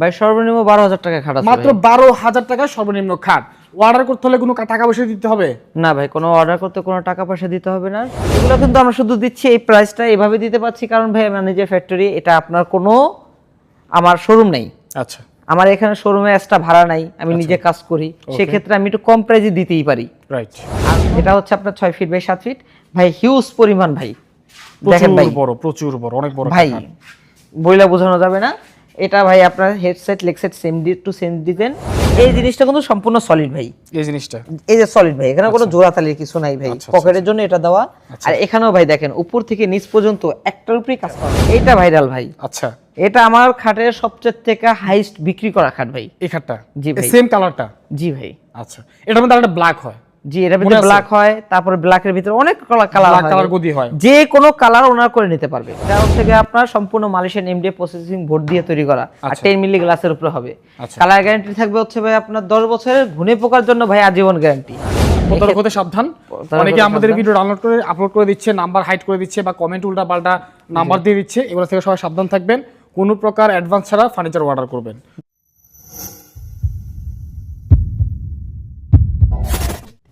ভাই সর্বনিম্ন বারো হাজার টাকা খাট মাত্র বারো হাজার টাকা সর্বনিম্ন খাট। অর্ডার করতে হলে কোনো টাকা পয়সা দিতে হবে? না ভাই কোনো অর্ডার করতে কোনো টাকা পয়সা দিতে হবে না। এগুলো কিন্তু আমরা শুধু দিচ্ছি এই প্রাইসটা এভাবে দিতে পারছি কারণ ভাই আমার নিজের ফ্যাক্টরি এটা আপনার কোনো আমার শোরুম নেই। আচ্ছা। আমার এখানে শোরুমে এক্সট্রা ভাড়া নাই আমি নিজে কাজ করি। সেক্ষেত্রে আমি একটু কম প্রাইজে দিতেই পারি। রাইট আর এটা হচ্ছে আপনার ছয় ফিট বাই সাত ফিট ভাই হিউজ পরিমাণ ভাই। দেখেন ভাই। বড় প্রচুর বড় অনেক বড় ভাই। বইলা বোঝানো যাবে না। এটা ভাই আপনার হেডসেট লেগসেট সেম দি টু সেম দিবেন। এই জিনিসটা কিন্তু সম্পূর্ণ সলিড ভাই। এই জিনিসটা? এই যে সলিড ভাই এখানে কোনো জোড়াতালির কিছু নাই ভাই। আচ্ছা, পকেটের জন্য এটা দেওয়া। আর এখানেও ভাই দেখেন উপর থেকে নিচ পর্যন্ত একটার উপরেই কাজ করা। এইটা ভাইরাল ভাই। আচ্ছা। এটা আমার খাটের সবচেয়ে থেকে হাইস্ট বিক্রি করা খাট ভাই। এই খাটটা? জি ভাই। সেম কালারটা জি ভাই। আচ্ছা। এটার মধ্যে একটা ব্ল্যাক হয়। জি ভিতরে ব্ল্যাক হয় তারপরে ব্ল্যাকের ভিতরে অনেক কালার ব্ল্যাক কালার গদি হয়। যে কোনো কালার ওনার করে নিতে পারবে। এটা হচ্ছে আপনার সম্পূর্ণ মালয়েশিয়ান প্রসেসিং বোর্ড দিয়ে তৈরি করা। আর আচ্ছা। মিলি গ্লাসের উপরে হবে। আচ্ছা। কালার গ্যারান্টি থাকবে হচ্ছে ভাই আপনার দশ বছরের ঘুনে পোকার জন্য ভাই আজীবন গ্যারান্টি সাবধান? অনেকে আমাদের। ভিডিও ডাউনলোড করে আপলোড করে দিচ্ছে নাম্বার হাইড করে দিচ্ছে বা কমেন্ট উল্টা পাল্টা নাম্বার দিয়ে দিচ্ছে এগুলো থেকে সবাই সাবধান থাকবেন। কোনো প্রকার অ্যাডভান্স ছাড়া ফার্নিচার অর্ডার করবেন।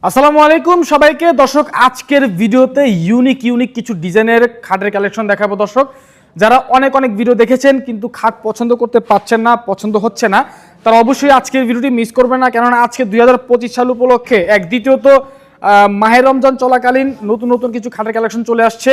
আসসালামু আলাইকুম সবাইকে। দর্শক আজকের ভিডিওতে ইউনিক ইউনিক কিছু ডিজাইনের খাটের কালেকশন দেখাবো দর্শক। যারা অনেক অনেক ভিডিও দেখেছেন কিন্তু খাট পছন্দ করতে পারছেন না পছন্দ হচ্ছে না তারা অবশ্যই আজকের ভিডিওটি মিস করবেন না। কেননা আজকে দুই হাজার পঁচিশ সাল উপলক্ষে এক দ্বিতীয়ত আহ, মাহে রমজান চলাকালীন নতুন নতুন কিছু খাটের কালেকশন চলে আসছে।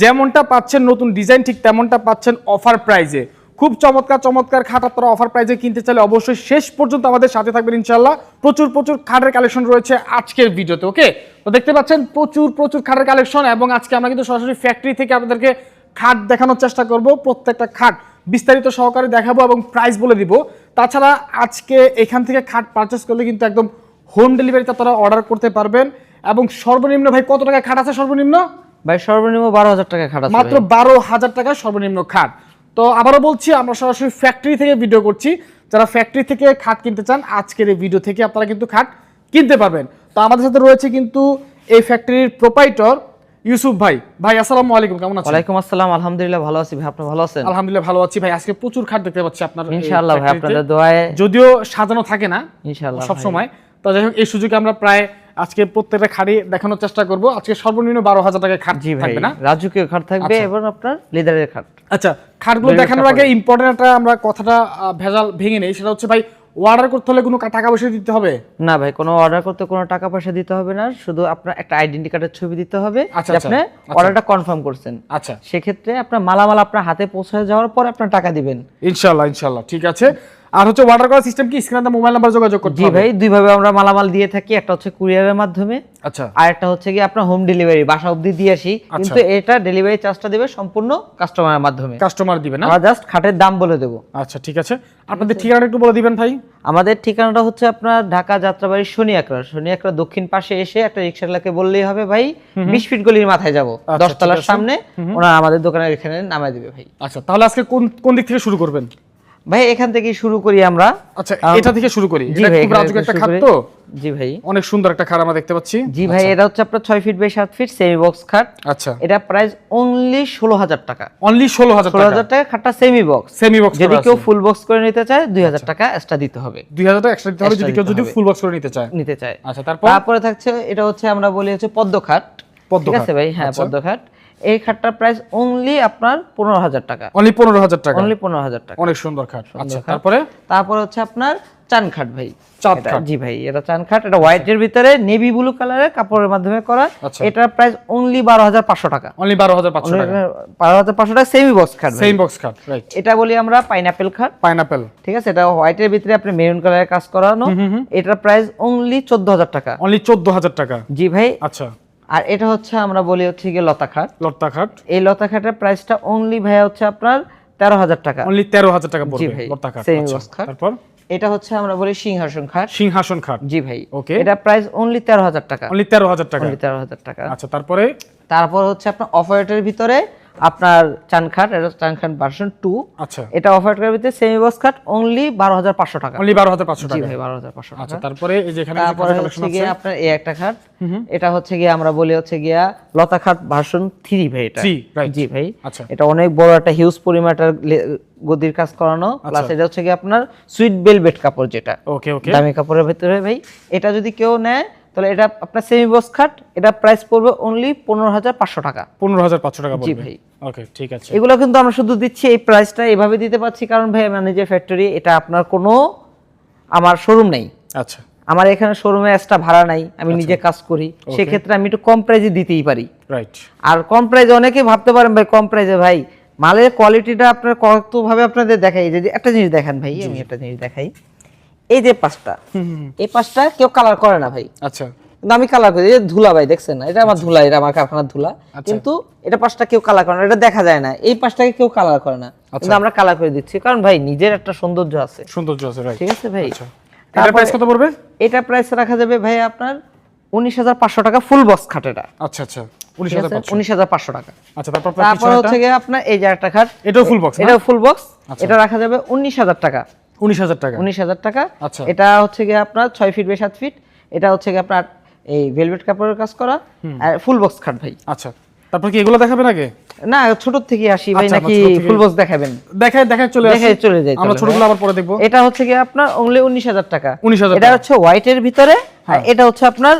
যেমনটা পাচ্ছেন নতুন ডিজাইন ঠিক তেমনটা পাচ্ছেন অফার প্রাইজে খুব চমৎকার চমৎকার খাট আপনারা অফার প্রাইজে কিনতে চাইলে অবশ্যই শেষ পর্যন্ত আমাদের সাথে থাকবেন ইনশাল্লাহ প্রচুর প্রচুর খাটের কালেকশন রয়েছে আজকের ভিডিওতে ওকে তো দেখতে পাচ্ছেন প্রচুর প্রচুর খাটের কালেকশন এবং আজকে আমরা কিন্তু সরাসরি ফ্যাক্টরি থেকে আপনাদেরকে খাট দেখানোর চেষ্টা করব প্রত্যেকটা খাট বিস্তারিত সহকারে দেখাবো এবং প্রাইস বলে দিব। তাছাড়া আজকে এখান থেকে খাট পারচেস করলে কিন্তু একদম হোম ডেলিভারিতে আপনারা অর্ডার করতে পারবেন। এবং সর্বনিম্ন ভাই কত টাকা খাট আছে সর্বনিম্ন? ভাই সর্বনিম্ন বারো হাজার টাকা খাট আছে মাত্র বারো হাজার টাকা সর্বনিম্ন খাট। তো আবারও বলছি আমরা সরাসরি ফ্যাক্টরি থেকে ভিডিও করছি। যারা ফ্যাক্টরি থেকে খাট কিনতে চান আজকের এই ভিডিও থেকে আপনারা কিন্তু খাট কিনতে পারবেন। তো আমাদের সাথে রয়েছে কিন্তু এই ফ্যাক্টরির প্রোপাইটর ইউসুফ ভাই। ভাই আসসালামু আলাইকুম কেমন আছেন? ওয়ালাইকুম আসসালাম আলহামদুলিল্লাহ ভালো আছি ভাই আপনি ভালো আছেন? আলহামদুলিল্লাহ ভালো আছি ভাই আজকে প্রচুর খাট দেখতে পাচ্ছি আপনার ইনশাআল্লাহ ভাই আপনাদের দোয়ায় যদিও সাজানো থাকে না ইনশাআল্লাহ সব সময় তো যাই হোক এই সুযোগে আমরা প্রায় আজকে প্রত্যেকটা খাড়ি দেখানোর চেষ্টা করব। আজকে সর্বনিম্ন বারো হাজার টাকায় খাট থাকবে না? রাজুকীয় খাট থাকবে আচ্ছা। এবং আপনার লেদারের খাট। আচ্ছা খাটগুলো দেখানোর আগে ইম্পর্টেন্ট একটা আমরা কথাটা ভেজাল ভেঙে নেই। সেটা হচ্ছে ভাই অর্ডার করতে হলে কোনো টাকা পয়সা দিতে হবে? না ভাই কোনো অর্ডার করতে কোনো টাকা পয়সা দিতে হবে না। শুধু আপনার একটা আইডেন্টি কার্ডের ছবি দিতে হবে আচ্ছা, আচ্ছা, আপনি। অর্ডারটা কনফার্ম করছেন। আচ্ছা। সেক্ষেত্রে আপনার মালামাল আপনার হাতে পৌঁছে যাওয়ার পর আপনার টাকা দিবেন। ইনশাল্লাহ ইনশাল্লাহ ঠিক আছে। আর হচ্ছে অর্ডার করার সিস্টেম কি? স্ক্রিনে মোবাইল নাম্বার যোগাযোগ করতে জি ভাই দুইভাবে আমরা মালামাল দিয়ে থাকি একটা হচ্ছে কুরিয়ারের মাধ্যমে আচ্ছা। আর একটা হচ্ছে কি আপনার হোম ডেলিভারি বাসা অবধি দিয়ে আসি। কিন্তু এটা ডেলিভারি চার্জটা দেবে সম্পূর্ণ কাস্টমারের মাধ্যমে। কাস্টমার দিবে না? আমরা জাস্ট খাটের দাম বলে দেবো। আচ্ছা ঠিক আছে। আপনাদের ঠিকানাটা একটু বলে দিবেন ভাই। আমাদের ঠিকানাটা হচ্ছে আপনার ঢাকা যাত্রাবাড়ি শনি একরা দক্ষিণ পাশে এসে একটা রিক্সাওয়ালাকে বললেই হবে ভাই বিশ ফিট গলির মাথায় যাব। আচ্ছা, দশতলার সামনে ওনারা আমাদের দোকানের এখানে নামায় দিবে ভাই। আচ্ছা তাহলে আজকে কোন কোন দিক থেকে শুরু করবেন? ভাই এখান থেকে শুরু করি আমরা। আচ্ছা এটা থেকে শুরু করি। এটা খুব রাজুক একটা খাট তো? জি ভাই। অনেক সুন্দর একটা খাট আমরা দেখতে পাচ্ছি। জি ভাই এটা হচ্ছে আপনার ছয় ফিট বাই সাত ফিট সেমি বক্স খাট। আচ্ছা। এটা প্রাইস অনলি ষোলো হাজার টাকা। অনলি ষোলো হাজার ষোলো টাকা। হাজার টাকা খাটটা সেমি বক্স সেমি বক্স যদি কেউ ফুল বক্স করে নিতে চায় দুই হাজার টাকা এক্সট্রা দিতে হবে। দুই হাজার টাকা এক্সট্রা দিতে হবে যদি কেউ যদি ফুল বক্স করে নিতে চায়। নিতে চায়। আচ্ছা তারপর? তারপরে থাকছে এটা হচ্ছে আমরা বলি হচ্ছে পদ্ম খাট। পদ্ম খাট ঠিক আছে ভাই? হ্যাঁ আচ্ছা। পদ্ম খাট। এই খাটটার প্রাইস অনলি আপনার পনেরো হাজার টাকা। অনলি পনেরো হাজার টাকা? অনলি পনেরো হাজার টাকা। অনেক সুন্দর খাট। আচ্ছা তারপরে? তারপরে হচ্ছে আপনার চান খাট ভাই। জি ভাই এটা চান খাট। এটা হোয়াইটের ভিতরে নেভি ব্লু কালারের কাপড়ের মাধ্যমে করা। আচ্ছা। এটার প্রাইস অনলি বারো হাজার পাঁচশো টাকা। অনলি বারো হাজার পাঁচশো টাকা। বারো হাজার পাঁচশো টাকা সেমি বক্স খাট। সেম বক্স খাট রাইট এটা বলি আমরা পাইনাপেল খাট। পাইনাপেল ঠিক আছে এটা হোয়াইটের ভিতরে আপনি মেরুন কালারের কাজ করানো। এটার প্রাইস অনলি চোদ্দ হাজার টাকা। অনলি চোদ্দ হাজার টাকা। জি ভাই। আচ্ছা। আর এটা হচ্ছে আমরা বলি হচ্ছে গিয়ে লতাখাট লতাখাট এই লতাখাটের প্রাইসটা অনলি ভাইয়া হচ্ছে আপনার তেরো হাজার টাকা। অনলি তেরো হাজার টাকা জি ভাই, লত্তা খাট। same আচ্ছা। তারপর? এটা হচ্ছে আমরা বলি সিংহাসন খাট। সিংহাসন খাট। জি ভাই ওকে এটা প্রাইস অনলি তেরো হাজার টাকা। অনলি তেরো হাজার টাকা। অনলি তেরো হাজার টাকা। আচ্ছা তারপরে? তারপর হচ্ছে আপনার অফারেটের ভিতরে আপনার চান খাট এটা চান খাট ভার্সন টু আচ্ছা। এটা অফার করে ভিতরে সেমি বক্স খাট অনলি বারো হাজার পাঁচশো টাকা। অনলি বারো হাজার পাঁচশো টাকা। বারো হাজার পাঁচশো আচ্ছা টাকা। তারপরে এই যেখানে তারপরে হচ্ছে গিয়ে আপনার এই একটা খাট। এটা হচ্ছে গিয়ে আমরা বলি হচ্ছে গিয়া লতা খাট ভার্সন থ্রি ভাই এটা। জি ভাই। আচ্ছা। এটা অনেক বড় একটা হিউজ পরিমাণের গদির কাজ করানো। প্লাস এটা হচ্ছে গিয়ে আপনার সুইট বেলভেট কাপড় যেটা। ওকে ওকে দামি কাপড়ের ভিতরে ভাই। এটা যদি কেউ নেয় তাহলে এটা আপনার সেমি বক্স খাট এটা প্রাইস পড়বে অনলি পনেরো হাজার পাঁচশো টাকা। পনেরো হাজার পাঁচশো টাকা জি ভাই। ওকে ঠিক আছে। এগুলো কিন্তু আমরা শুধু দিচ্ছি এই প্রাইসটা এভাবে দিতে পারছি কারণ ভাই মানে যে ফ্যাক্টরি এটা আপনার কোনো আমার শোরুম নেই। আচ্ছা। আমার এখানে শোরুমে এক্সট্রা ভাড়া নাই আমি নিজে কাজ করি। সেক্ষেত্রে আমি একটু কম প্রাইজে দিতেই পারি। রাইট আর কম প্রাইজে অনেকে ভাবতে পারেন ভাই কম প্রাইজে ভাই মালের কোয়ালিটিটা আপনার কতভাবে আপনাদের দেখাই? যদি একটা জিনিস দেখেন ভাই আমি একটা জিনিস দেখাই। এই যে পাঁচটা এই পাঁচটা কেউ কালার করে না ভাই। আচ্ছা। কিন্তু আমি কালার করি ধুলা ভাই দেখছেন না? এটা আমার ধুলা এটা আমার কারখানার ধুলা। কিন্তু এটা পাঁচটা কেউ কালার করে না এটা দেখা যায় না। এই পাঁচটাকে কেউ কালার করে না। কিন্তু আমরা কালার করে দিচ্ছি। কারণ ভাই নিজের একটা সৌন্দর্য আছে। সৌন্দর্য আছে ঠিক আছে ভাই? আচ্ছা। এটার প্রাইস কত পড়বে? এটা প্রাইস রাখা যাবে ভাই আপনার উনিশ হাজার পাঁচশো টাকা ফুল বক্স খাট এটা। আচ্ছা আচ্ছা। উনিশ হাজার পাঁচশো। টাকা। আচ্ছা তারপর হচ্ছে আপনার এই যে একটা খাট এটাও ফুল বক্স এটাও ফুল বক্স এটা রাখা যাবে উনিশ হাজার টাকা। উনিশ হাজার টাকা। উনিশ হাজার টাকা। আচ্ছা। এটা হচ্ছে গিয়ে আপনার ছয় ফিট বাই সাত ফিট। এটা হচ্ছে গিয়ে আপনার এই ভেলভেট কাপড়ের কাজ করা। আর ফুল বক্স খাট ভাই। আচ্ছা। তারপর কি এগুলো দেখাবেন আগে? না ছোট থেকে আসি ভাই আচ্ছা, নাকি ফুল বক্স দেখাবেন? দেখায় দেখায় চলে আসি। দেখায় চলে যাই আমরা ছোটগুলো আবার পরে দেখব। এটা হচ্ছে গিয়ে আপনার অনলি উনিশ হাজার টাকা। 19,000 এটা। হচ্ছে হোয়াইটের ভিতরে আর এটা হচ্ছে আপনার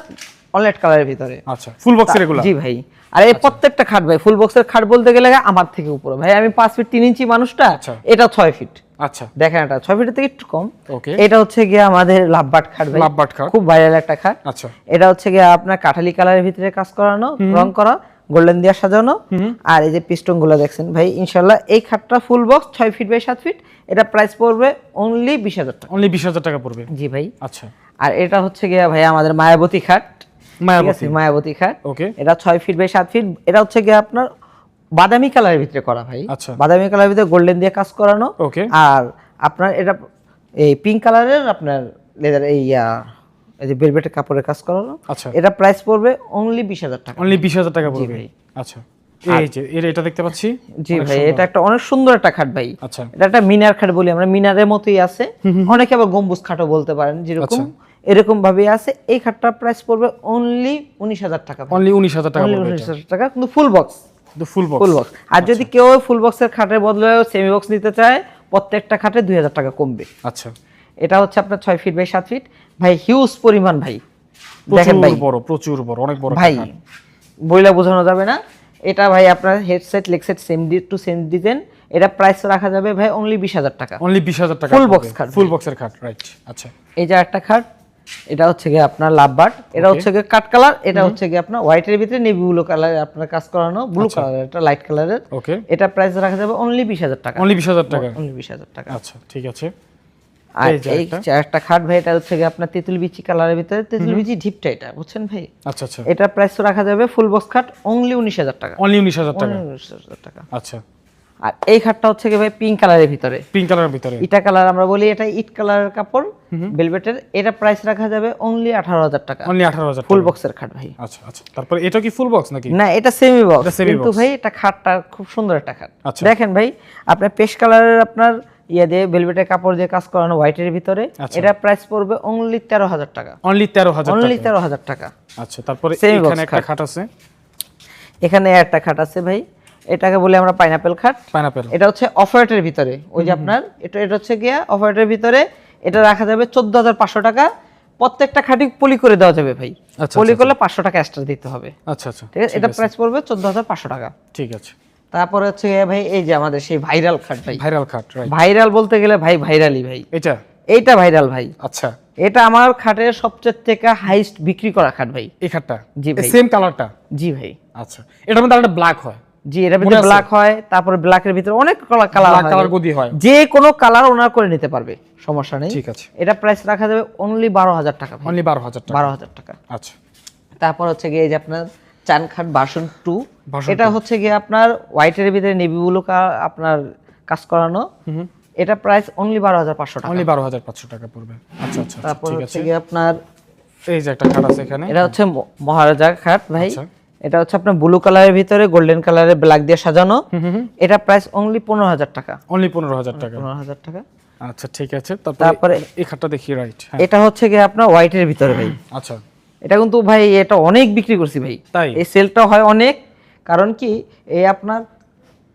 অনলাইট কালারের ভিতরে। আচ্ছা ফুল বক্সের এগুলো? জি ভাই। আর এই প্রত্যেকটা খাট ভাই ফুল বক্সের খাট বলতে গেলে আমার থেকে উপরে। ভাই আমি পাঁচ ফিট তিন ইঞ্চি মানুষটা আচ্ছা। এটা ছয় ফিট। আচ্ছা। দেখেন এটা ছয় ফিটের থেকে একটু কম। ওকে। এটা হচ্ছে গিয়ে আমাদের লাভবাট খাট লাভবাট খাট। খুব ভাইরাল একটা খাট। আচ্ছা। এটা হচ্ছে গিয়ে আপনার কাঠালি কালারের ভিতরে কাজ করানো রং করা গোল্ডেন দিয়ে সাজানো। আর এই যে পিস্টনগুলো দেখছেন ভাই ইনশাল্লাহ এই খাটটা ফুল বক্স ছয় ফিট বাই সাত ফিট। এটা প্রাইস পড়বে অনলি বিশ হাজার টাকা। অনলি বিশ হাজার টাকা পড়বে। জি ভাই। আচ্ছা। আর এটা হচ্ছে গিয়ে ভাই আমাদের মায়াবতী খাট। মায়াবতী। মায়াবতী খাট। ওকে। এটা ছয় ফিট বাই সাত ফিট। এটা হচ্ছে গিয়ে আপনার বাদামি কালারের ভিতরে করা ভাই। আচ্ছা। বাদামি কালারের ভিতরে গোল্ডেন দিয়ে কাজ করানো। ওকে আর আপনার এটা এই পিঙ্ক কালারের আপনার লেদার এই এই যে ভেলভেটের কাপড়ের কাজ করানো। আচ্ছা। এটা প্রাইস পড়বে অনলি বিশ হাজার টাকা। অনলি বিশ হাজার টাকা পড়বে। ভাই। আচ্ছা। এই যে এর এটা দেখতে পাচ্ছি? জি ভাই এটা একটা অনেক সুন্দর একটা খাট ভাই। আচ্ছা। এটা একটা মিনার খাট বলি আমরা মিনারের মতোই আছে। অনেকে আবার গম্বুজ খাটও বলতে পারেন যেরকম। আচ্ছা। এরকম ভাবে আছে। এই খাটটার প্রাইস পড়বে অনলি উনিশ হাজার টাকা অনলি উনিশ হাজার টাকা উনিশ হাজার টাকা কিন্তু ফুল বক্স ফুল বক্স আর যদি কেউ ফুল বক্সের খাটের বদলে সেমি বক্স নিতে চায় প্রত্যেকটা খাটে দুই হাজার টাকা কমবে। আচ্ছা। এটা হচ্ছে আপনার ছয় ফিট বাই সাত ফিট ভাই হিউজ পরিমাণ ভাই। দেখেন ভাই। বড় প্রচুর বড় অনেক বড় ভাই বইলা বোঝানো যাবে না। এটা ভাই আপনার headset leg set same to same design এটা প্রাইস রাখা যাবে ভাই অনলি বিশ হাজার টাকা। অনলি বিশ হাজার টাকা Full box খাট ফুল বক্সের খাট রাইট আচ্ছা। এই যে একটা খাট। এটা হচ্ছে গিয়ে আপনার লাভবার্ড এটা হচ্ছে গিয়ে কাট কালার এটা হচ্ছে গিয়ে আপনার হোয়াইটের ভিতরে নেভি ব্লু কালার আপনার কাজ করানো ব্লু কালারের এটা লাইট কালারের ওকে এটা প্রাইস রাখা যাবে অনলি বিশ হাজার টাকা। অনলি বিশ হাজার টাকা। অনলি বিশ হাজার টাকা। আচ্ছা ঠিক আছে। আর এই একটা। খাট ভাই এটা হচ্ছে গিয়ে আপনার তেঁতুল বিচি কালারের ভিতরে তেঁতুল বিচি ঢিপটা এটা বুঝছেন ভাই? আচ্ছা আচ্ছা। এটা প্রাইস রাখা যাবে ফুল বক্স খাট অনলি উনিশ হাজার টাকা। অনলি উনিশ হাজার টাকা। Only 19,000 টাকা। আচ্ছা। আর এই খাটটা হচ্ছে গিয়ে ভাই পিঙ্ক কালারের ভিতরে। পিঙ্ক কালারের ভিতরে। ইটা কালার আমরা বলি এটা ইট কালারের কাপড় ভেলভেটের এটা প্রাইস রাখা যাবে অনলি আঠারো হাজার টাকা। অনলি আঠারো হাজার ফুল বক্সের খাট ভাই। আচ্ছা আচ্ছা। তারপর এটা কি ফুল বক্স নাকি? না এটা সেমি বক্স কিন্তু ভাই এটা খাটটা খুব সুন্দর একটা খাট। আচ্ছা। দেখেন ভাই আপনার পেশ কালারের আপনার ইয়ে দিয়ে ভেলভেটের কাপড় দিয়ে কাজ করানো হোয়াইটের ভিতরে আচ্ছা। এটা প্রাইস পড়বে অনলি তেরো হাজার টাকা। অনলি তেরো হাজার অনলি টাকা তেরো হাজার টাকা। আচ্ছা তারপরে এখানে একটা। খাট আছে। এখানে একটা খাট আছে ভাই। এটাকে বলি আমরা পাইনাপেল খাট। পাইনাপেল এটা হচ্ছে অফারেটের ভিতরে। ওই যে আপনার এটা এটা হচ্ছে গিয়া অফারেটের ভিতরে। এটা রাখা যাবে চোদ্দ হাজার পাঁচশো টাকা। প্রত্যেকটা খাটি পলি করে দেওয়া যাবে ভাই। আচ্ছা, পলি করলে পাঁচশো টাকা এক্সট্রা দিতে হবে। আচ্ছা আচ্ছা। ঠিক আছে? এটা প্রাইস পড়বে চোদ্দ হাজার পাঁচশো টাকা। ঠিক আছে। তারপরে হচ্ছে ভাই এই যে আমাদের সেই ভাইরাল খাট ভাই। ভাইরাল খাট রাইট ভাইরাল বলতে গেলে ভাই ভাইরালই ভাই। এটা এইটা ভাইরাল ভাই। আচ্ছা। এটা আমার খাটের সবচেয়ে থেকে হাইস্ট বিক্রি করা খাট ভাই। এই খাটটা? জি ভাই। সেম কালারটা জি ভাই। আচ্ছা। এটার মধ্যে একটা ব্ল্যাক হয়। জি এটার ভিতরে ব্ল্যাক হয় তারপরে ব্ল্যাকের ভিতরে অনেক কালার ব্ল্যাক কালার গদি হয়। যে কোনো কালার ওনার করে নিতে পারবে সমস্যা নেই। ঠিক আছে। এটা প্রাইস রাখা যাবে অনলি বারো হাজার টাকা অনলি বারো হাজার টাকা। বারো হাজার টাকা। আচ্ছা। তারপর হচ্ছে গিয়ে এই যে আপনার এটা হচ্ছে গিয়ে আপনার হোয়াইটের ভিতরে নেভি ব্লু আপনার কাজ করানো। এটা প্রাইস অনলি বারো হাজার পাঁচশো টাকা। অনলি বারো হাজার পাঁচশো টাকা পড়বে। আচ্ছা আচ্ছা আচ্ছা, তারপর হচ্ছে গিয়ে আপনার এই যে একটা খাট আছে এখানে। এটা হচ্ছে মহারাজা খাট ভাই। আচ্ছা। এটা হচ্ছে আপনার ব্লু কালারের ভিতরে গোল্ডেন কালারের ব্ল্যাক দিয়ে সাজানো। এটা প্রাইস অনলি পনেরো হাজার টাকা। অনলি পনেরো হাজার টাকা। পনেরো হাজার টাকা। আচ্ছা ঠিক আছে। তারপরে এই খাটটা দেখি রাইট হ্যাঁ। এটা হচ্ছে গিয়ে আপনার হোয়াইটের ভিতরে ভাই। আচ্ছা। এটা কিন্তু ভাই এটা অনেক বিক্রি করছি ভাই। তাই? এই সেলটা হয় অনেক। কারণ কি এই আপনার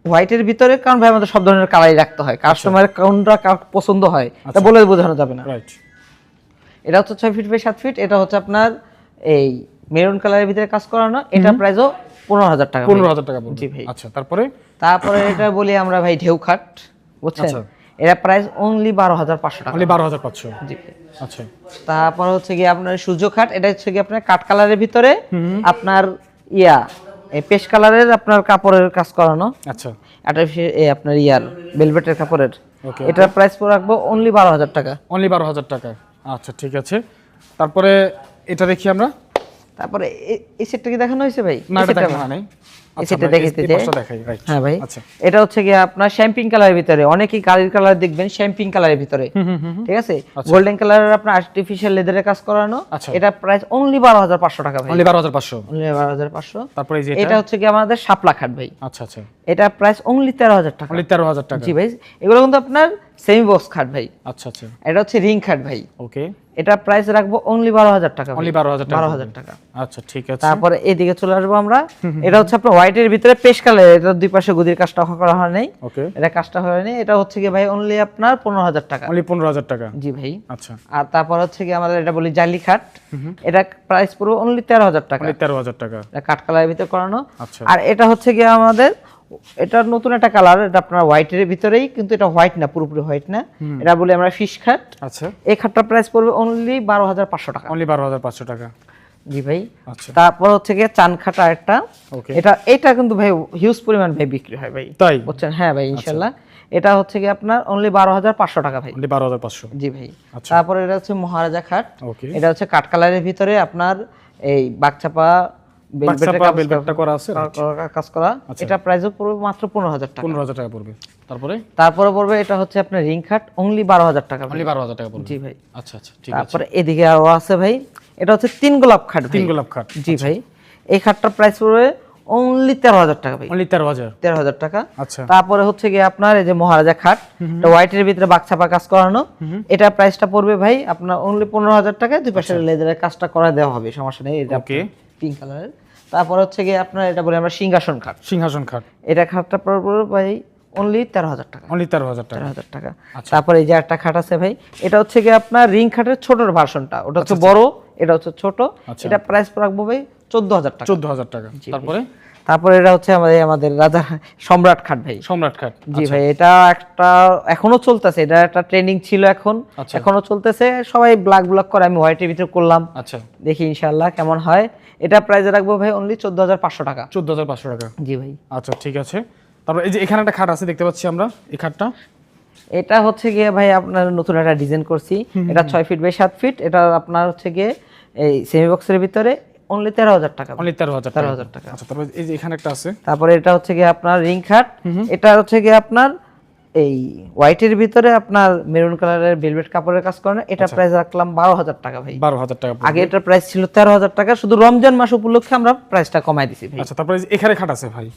হোয়াইটের ভিতরে কারণ ভাই আমাদের সব ধরনের কালারই রাখতে হয়। কাস্টমারের কোনটা কার পছন্দ হয় এটা বলে বোঝানো যাবে না। রাইট এটা হচ্ছে ছয় ফিট বাই সাত ফিট এটা হচ্ছে আপনার এই মেরুন কালারের ভিতরে কাজ করানো এটা প্রাইসও পনেরো হাজার টাকা। পনেরো হাজার টাকা জি ভাই। আচ্ছা তারপরে? তারপরে এটা বলি আমরা ভাই ঢেউ খাট বুঝছেন? আচ্ছা। এটা প্রাইস অনলি বারো হাজার পাঁচশো টাকা। বারো হাজার পাঁচশো। জি আচ্ছা। তারপর হচ্ছে কি আপনার সূর্য খাট এটা হচ্ছে কি আপনার কাঠ কালারের ভিতরে আপনার ইয়া এই পেশ কালারের আপনার কাপড়ের কাজ করানো। আচ্ছা। এটা এই আপনার ইয়ার ভেলভেটের কাপড়ের। এটার প্রাইস পড়ে রাখব অনলি বারো হাজার টাকা। অনলি বারো হাজার টাকা। আচ্ছা ঠিক আছে। তারপরে এটা দেখি আমরা। তারপরে এই সেটটা কি দেখানো হয়েছে ভাই? না এটা দেখানো নেই রাইট হ্যাঁ ভাই। আচ্ছা। এটা হচ্ছে কি আপনার শ্যাম্পিং কালারের ভিতরে। অনেকেই কালির কালার দেখবেন শ্যাম্পিং কালারের ভিতরে। ঠিক আছে? গোল্ডেন কালারের আপনার আর্টিফিশিয়াল লেদারের কাজ করানো। আচ্ছা। এটা প্রাইস অনলি বারো হাজার পাঁচশো টাকা ভাই। অনলি বারো হাজার পাঁচশো। অনলি বারো হাজার পাঁচশো। তারপরে যে এটা? হচ্ছে কি আমাদের শাপলা খাট ভাই। আচ্ছা আচ্ছা। এটা প্রাইস অনলি তেরো হাজার টাকা। অনলি তেরো হাজার টাকা। জি ভাই। এগুলো কিন্তু আপনার সেমি বক্স খাট ভাই। আচ্ছা আচ্ছা। এটা হচ্ছে রিং খাট ভাই। ওকে এটা প্রাইস রাখব অনলি বারো হাজার টাকা অনলি বারো হাজার বারো হাজার টাকা। আচ্ছা ঠিক আছে। তারপরে এদিকে চলে আসব আমরা। এটা হচ্ছে আপনার হোয়াইটের ভিতরে পেশ কালার এটা দুই পাশে গুদির কাজটা করা হয় নাই। এটা কাজটা হয়নি এটা হচ্ছে কি ভাই অনলি আপনার পনেরো হাজার টাকা। অনলি পনেরো হাজার টাকা। জি ভাই। আচ্ছা। আর তারপর হচ্ছে কি আমাদের এটা বলি জালি খাট। এটা প্রাইস পড়বে অনলি তেরো হাজার টাকা। তেরো হাজার টাকা। কাঠ কালারের ভিতরে করানো। আচ্ছা। আর এটা হচ্ছে কি আমাদের এটা নতুন একটা কালার এটা আপনার হোয়াইটের ভিতরেই কিন্তু এটা হোয়াইট না পুরোপুরি হোয়াইট না। এটা বলি আমরা ফিশ খাট আচ্ছা। এই খাটটার প্রাইস পড়বে অনলি বারো হাজার পাঁচশো টাকা। অনলি বারো হাজার পাঁচশো টাকা। জি ভাই। আচ্ছা। তারপর হচ্ছে গিয়ে চান খাটা একটা ওকে এটা এটা কিন্তু ভাই হিউজ পরিমাণ ভাই বিক্রি হয় ভাই। তাই? বুঝছেন? হ্যাঁ ভাই ইনশাল্লাহ। এটা হচ্ছে কি আপনার অনলি বারো হাজার পাঁচশো টাকা ভাই। অনলি বারো হাজার পাঁচশো। জি ভাই। আচ্ছা। তারপরে এটা হচ্ছে মহারাজা খাট। এটা হচ্ছে কাঠ কালারের ভিতরে আপনার এই বাগচাপা করা আছে কাজ করা। এটা প্রাইসও পড়বে মাত্র টাকা। টাকা পড়বে। তারপরে? তারপরে পড়বে এটা হচ্ছে আপনার রিং খাট অনলি বারো হাজার টাকা অনলি বারো হাজার টাকা পড়বে। জি ভাই। আচ্ছা আচ্ছা ঠিক আছে। তারপরে এদিকে আরও আছে ভাই এটা হচ্ছে তিন গোলাপ খাট তিন গোলাপ খাট জি ভাই। এই খাটটার প্রাইস পড়বে অনলি তেরো হাজার টাকা ভাই। অনলি তেরো হাজার। তেরো হাজার টাকা। আচ্ছা। তারপরে হচ্ছে গিয়ে আপনার এই যে মহারাজা খাট হোয়াইটের ভিতরে বাক্সাপা কাজ করানো। এটা প্রাইসটা পড়বে ভাই আপনার অনলি পনেরো হাজার টাকা দুই পাশে লেদারের কাজটা করা দেওয়া হবে সমস্যা নেই। এটা পিঙ্ক কালারের। তারপর হচ্ছে গিয়ে আপনার এটা বলি আমরা সিংহাসন খাট। সিংহাসন খাট। এটা খাটটা পড়বে ভাই অনলি তেরো হাজার টাকা। অনলি তেরো হাজার টাকা। হাজার টাকা। তারপরে এই যে একটা খাট আছে ভাই এটা হচ্ছে গিয়ে আপনার রিং খাটের ছোটোর ভার্সনটা। ওটা হচ্ছে বড় এটা হচ্ছে ছোট। এটা প্রাইস রাখব ভাই চোদ্দ হাজার টাকা। চোদ্দ হাজার টাকা। তারপরে? তারপরে এটা হচ্ছে আমাদের আমাদের রাজা সম্রাট খাট ভাই। সম্রাট খাট। জি ভাই এটা একটা এখনও চলতেছে। এটা একটা ট্রেন্ডিং ছিল এখন। আচ্ছা। এখনও চলতেছে। সবাই ব্ল্যাক ব্ল্যাক করে আমি হোয়াইটের ভিতরে করলাম। আচ্ছা। দেখি ইনশাল্লাহ কেমন হয়। এটা প্রাইসে রাখব ভাই অনলি চোদ্দ হাজার পাঁচশো টাকা। চোদ্দ হাজার পাঁচশো টাকা। জি ভাই। আচ্ছা ঠিক আছে। তারপর এই যে এখানে একটা খাট আছে দেখতে পাচ্ছি আমরা এই খাটটা। এটা হচ্ছে গিয়ে ভাই আপনার নতুন একটা ডিজাইন করছি। এটা ছয় ফিট বাই সাত ফিট এটা আপনার হচ্ছে গিয়ে এই সেমি বক্সের ভিতরে অনলি তেরো হাজার টাকা। অনলি তেরো হাজার তেরো টাকা হাজার টাকা। আচ্ছা তারপর এই যে এখানে একটা আছে। তারপরে এটা হচ্ছে গিয়ে আপনার রিং খাট। এটা হচ্ছে গিয়ে আপনার এই হোয়াইটের ভিতরে আপনার মেরুন কালারের ভেলভেট কাপড়ের কাজ করেন এটা প্রাইস রাখলাম বারো হাজার টাকা ভাই। বারো হাজার টাকা আগে এটার প্রাইস ছিল তেরো হাজার টাকা শুধু রমজান মাস উপলক্ষে আমরা প্রাইসটা কমাই দিছি ভাই। আচ্ছা তারপরে এখানে খাট আছে ভাই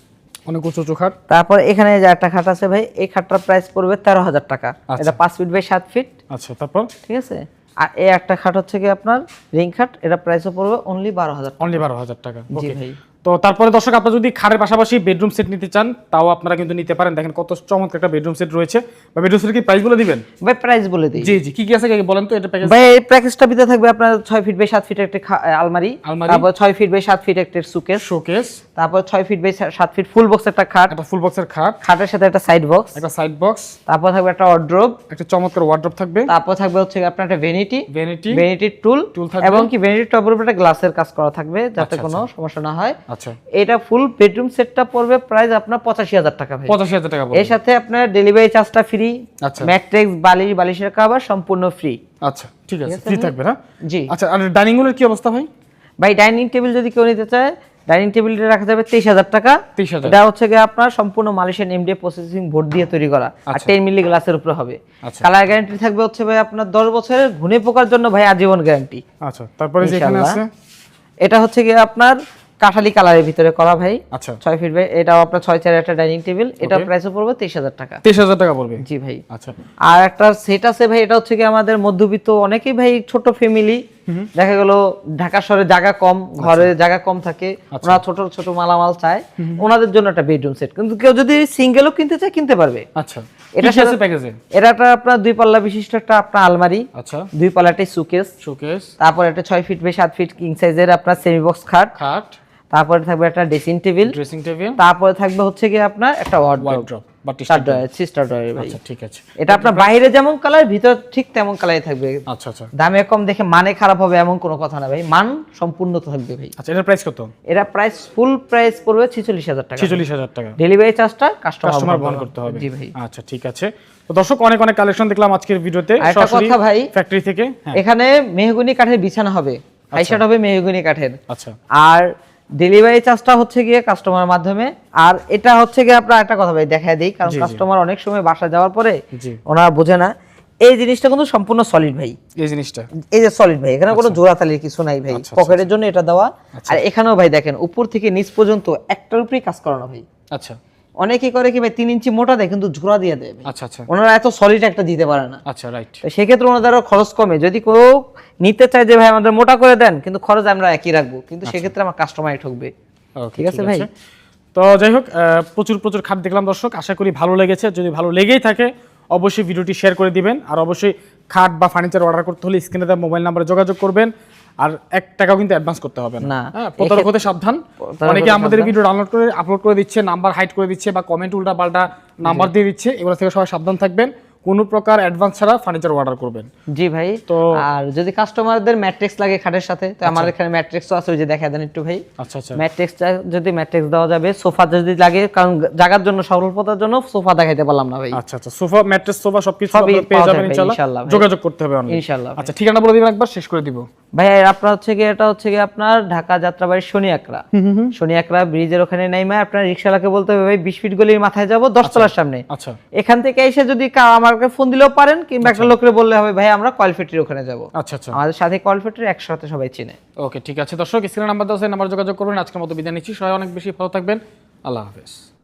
অনেক উঁচু উঁচু খাট। তারপর এখানে যে একটা খাট আছে ভাই এই খাটটার প্রাইস পড়বে তেরো হাজার টাকা। এটা পাঁচ ফিট বাই সাত ফিট আচ্ছা তারপর? ঠিক আছে? আর এই একটা খাট হচ্ছে কি আপনার রিং খাট এটা প্রাইসও পড়বে অনলি বারো হাজার অনলি বারো হাজার টাকা। জি ভাই। তো তারপরে দর্শক আপনারা যদি খাটের পাশাপাশি বেডরুম সেট নিতে চান তাও আপনারা কিন্তু নিতে পারেন। দেখেন কত চমৎকার একটা বেডরুম সেট রয়েছে। বা বেডরুম সেট কি প্রাইস বলে দিবেন? ভাই প্রাইস বলে দিই। জি জি। কি কি আছে বলেন তো এটা প্যাকেজ ভাই এই প্যাকেজটা ভিতরে থাকবে আপনার ছয় ফিট বাই সাত ফিট একটা আলমারি। তারপর ছয় ফিট বাই সাত ফিট একটা সুকেস শোকেস তারপর ছয় ফিট বাই সাত ফিট ফুল বক্স একটা খাট। একটা ফুল বক্সের খাট। খাটের সাথে একটা সাইড বক্স একটা সাইড বক্স তারপর থাকবে একটা অর্ড্রোব একটা চমৎকার ওয়ার্ড্রপ থাকবে। তারপর থাকবে হচ্ছে আপনার একটা ভেনিটি ভ্যানিটি ভেনিটির টুল টুল থাকবে। এবং কি ভেনিটির টপের উপর একটা গ্লাসের কাজ করা থাকবে যাতে কোনো সমস্যা না হয়। আচ্ছা। এটা ফুল বেডরুম সেটটা পড়বে প্রাইস আপনার পঁচাশি হাজার টাকা ভাই। পঁচাশি হাজার টাকা এর সাথে আপনার ডেলিভারি চার্জটা ফ্রি আচ্ছা। ম্যাট্রিক্স বালিশ বালিশের কাভার সম্পূর্ণ ফ্রি আচ্ছা ঠিক আছে ফ্রি থাকবে না? জি। আচ্ছা আর ডাইনিং রুমের কি অবস্থা ভাই? ভাই ডাইনিং টেবিল যদি কেউ নিতে চায় ডাইনিং টেবিলটা রাখা যাবে তেইশ হাজার টাকা। এটা হচ্ছে গিয়ে আপনার সম্পূর্ণ মালয়েশিয়ান এমডিএ প্রসেসিং বোর্ড দিয়ে তৈরি করা। আর আচ্ছা। টেন মিলি গ্লাসের উপরে হবে। আচ্ছা। কালার গ্যারান্টি থাকবে হচ্ছে ভাই আপনার দশ বছরের ঘুনে পোকার জন্য ভাই আজীবন গ্যারান্টি আচ্ছা তারপরে যে এখানে আছে? এটা হচ্ছে গিয়ে আপনার কাঠালি কালারের ভিতরে করা ভাই। আচ্ছা। ছয় ফিট বাই এটাও আপনার ছয় চার একটা ডাইনিং টেবিল এটা. প্রাইসও পড়বে তেইশ হাজার টাকা। তেইশ হাজার টাকা পড়বে? জি ভাই। আচ্ছা। আর একটা সেট আছে ভাই এটা হচ্ছে কি আমাদের মধ্যবিত্ত অনেকেই ভাই ছোট ফ্যামিলি দেখা গেল ঢাকা শহরে জায়গা কম ঘরে জায়গা কম থাকে ওনারা ছোট ছোট মালামাল চায়। ওনাদের জন্য একটা বেডরুম সেট কিন্তু কেউ যদি সিঙ্গেলও কিনতে চায় কিনতে পারবে। আচ্ছা। এটা এটা আছে প্যাকেজে এটা একটা আপনার দুই পাল্লা বিশিষ্ট একটা আপনার আলমারি। আচ্ছা। দুই পাল্লাটাই সুকেস শোকেস তারপর একটা ছয় ফিট বাই সাত ফিট কিং সাইজের আপনার সেমি বক্স খাট। খাট। তারপরে থাকবে একটা ড্রেসিং টেবিল ড্রেসিং টেবিল তারপরে থাকবে হচ্ছে কি আপনার একটা ওয়ার্ড্রপ সিস্টার ড্রয়ার আচ্ছা ঠিক আছে। এটা আপনার বাইরে যেমন কালার ভিতর ঠিক তেমন কালারই থাকবে। আচ্ছা আচ্ছা। দামে কম দেখে মানে খারাপ হবে এমন কোনো কথা না ভাই। মান সম্পূর্ণ থাকবে ভাই। আচ্ছা এটার প্রাইস কত? এটা প্রাইস ফুল প্রাইস পড়বে ছিচল্লিশ হাজার টাকা। ছেচল্লিশ হাজার টাকা। ডেলিভারি চার্জটা কাস্টমার কাস্টমার বহন করতে হবে। জি ভাই। আচ্ছা ঠিক আছে। তো দর্শক অনেক অনেক কালেকশন দেখলাম আজকের ভিডিওতে। আরেকটা কথা ভাই ফ্যাক্টরি থেকে হ্যাঁ। এখানে মেহগুনি কাঠের বিছানা হবে। হাইশাট হবে মেহগুনি কাঠের। আচ্ছা। আর ডেলিভারি চার্জটা হচ্ছে গিয়ে কাস্টমার মাধ্যমে। আর এটা হচ্ছে গিয়ে আপনার একটা কথা ভাই দেখা দিই। কারণ। কাস্টমার অনেক সময় বাসা যাওয়ার পরে ওনারা বোঝে না। এই জিনিসটা কিন্তু সম্পূর্ণ সলিড ভাই। এই জিনিসটা। এই যে সলিড ভাই এখানে কোনো জোড়াতালির কিছু নাই ভাই। আচ্ছা, পকেটের জন্য এটা দেওয়া। আর এখানেও ভাই দেখেন উপর থেকে নিচ পর্যন্ত একটার উপরেই কাজ করানো ভাই। আচ্ছা। অনেকে করে কি ভাই তিন ইঞ্চি মোটা দেয় কিন্তু ঝোড়া দিয়ে দেয় আচ্ছা আচ্ছা। ওনারা এত সলিড একটা দিতে পারে না। আচ্ছা রাইট তো সেক্ষেত্রে ওনাদের খরচ কমে। যদি কেউ নিতে চায় যে ভাই আমাদের মোটা করে দেন কিন্তু খরচ আমরা একই রাখব। কিন্তু আচ্ছা। সেক্ষেত্রে আমার কাস্টমারই ঠকবে। ঠিক আছে ভাই? তো যাই হোক প্রচুর প্রচুর খাট দেখলাম দর্শক। আশা করি ভালো লেগেছে। যদি ভালো লেগেই থাকে অবশ্যই ভিডিওটি শেয়ার করে দিবেন। আর অবশ্যই খাট বা ফার্নিচার অর্ডার করতে হলে স্ক্রিনে দেওয়া মোবাইল নাম্বারে যোগাযোগ করবেন। আর এক টাকাও কিন্তু অ্যাডভান্স করতে হবে না। হ্যাঁ প্রতারক হতে সাবধান অনেকে আমাদের। ভিডিও ডাউনলোড করে আপলোড করে দিচ্ছে নাম্বার হাইড করে দিচ্ছে বা কমেন্ট উল্টা পাল্টা নাম্বার দিয়ে দিচ্ছে এগুলো থেকে সবাই সাবধান থাকবেন কোনো প্রকার অ্যাডভান্স ছাড়া ফার্নিচার অর্ডার করবেন। জি ভাই তো- আর যদি কাস্টমারদের ম্যাট্রিক্স লাগে খাটের সাথে তো আমাদের এখানে ম্যাট্রিক্সও আছে ওই যে দেখা দেন একটু ভাই। আচ্ছা আচ্ছা। ম্যাট্রিক্সটা যদি ম্যাট্রিক্স দেওয়া যাবে সোফা যদি লাগে কারণ জায়গার জন্য স্বল্পতার জন্য সোফা দেখাইতে পারলাম না ভাই। আচ্ছা আচ্ছা। সোফা ম্যাট্রেস সোফা সবকিছু পেয়ে যাবেন ইনশাআল্লাহ। যোগাযোগ করতে হবে অনলাইন ইনশাআল্লাহ আচ্ছা ঠিকানা বলে দিবেন একবার শেষ করে দিব। ভাই আর আপনার হচ্ছে গিয়ে এটা হচ্ছে গিয়ে আপনার ঢাকা যাত্রাবাড়ি শনি একরা শনি একরা ব্রিজের ওখানে নাইমা আপনার রিক্সাওয়ালাকে বলতে হবে ভাই বিশ ফিট গলির মাথায় যাব দশতলার সামনে। আচ্ছা। এখান থেকে এসে যদি কা- আমাকে ফোন দিলেও পারেন কিংবা একটা লোকরে বললে হবে ভাই আমরা কয়েল ফ্যাক্টরির ওখানে যাব। আচ্ছা আচ্ছা। আমাদের সাথে কয়েল ফ্যাক্টরি একসাথে সবাই চিনে। ওকে ঠিক আছে। দর্শক স্ক্রিনে নাম্বার দেওয়া সেই নাম্বার যোগাযোগ করুন। আজকের মতো বিদায় নিচ্ছি। সবাই অনেক বেশি ভালো থাকবেন। আল্লাহ হাফেজ।